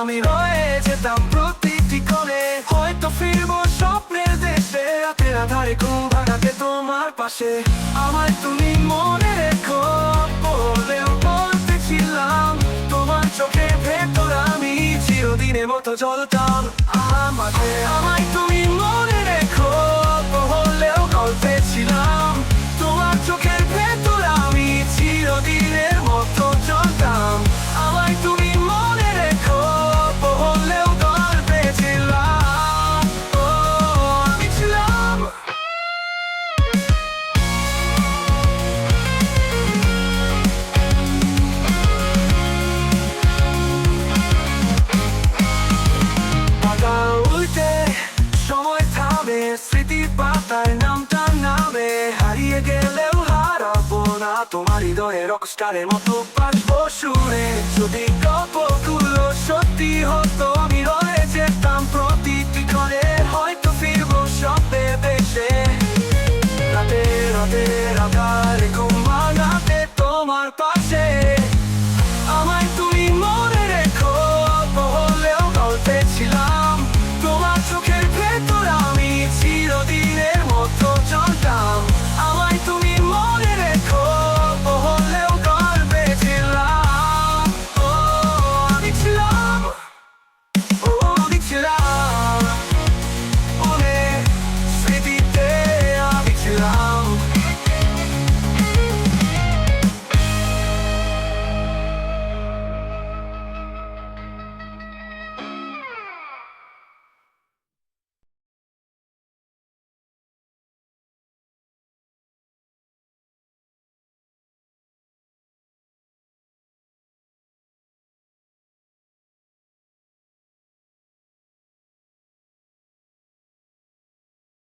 আমি রয়েছে যেতাম প্রতিটি কোণে। হয়তো ফিরবো স্বপ্নের দেশে, রাতের আধারে ঘুম ভাঙাতে তোমার পাশে। আমার তুমি মনে রেখো, বলেও বলতে ছিলাম, তোমার চোখে ভেতর আমি চিরদিনের মতো জ্বলতাম। আমাকে আমায় তুমি মনে যাবে স্মৃতি পাতায় নামটা নামে হারিয়ে গেলেও হারাবো না, তোমার হৃদয়ে রকস্টারের মতো পাঠবো শুনে যদি গল্পগুলো সত্যি হতো, আমি রয়ে যেতাম প্রতিটি ঘরে। হয়তো ফিরবো সব বেশে রাতে রাতে রাতারে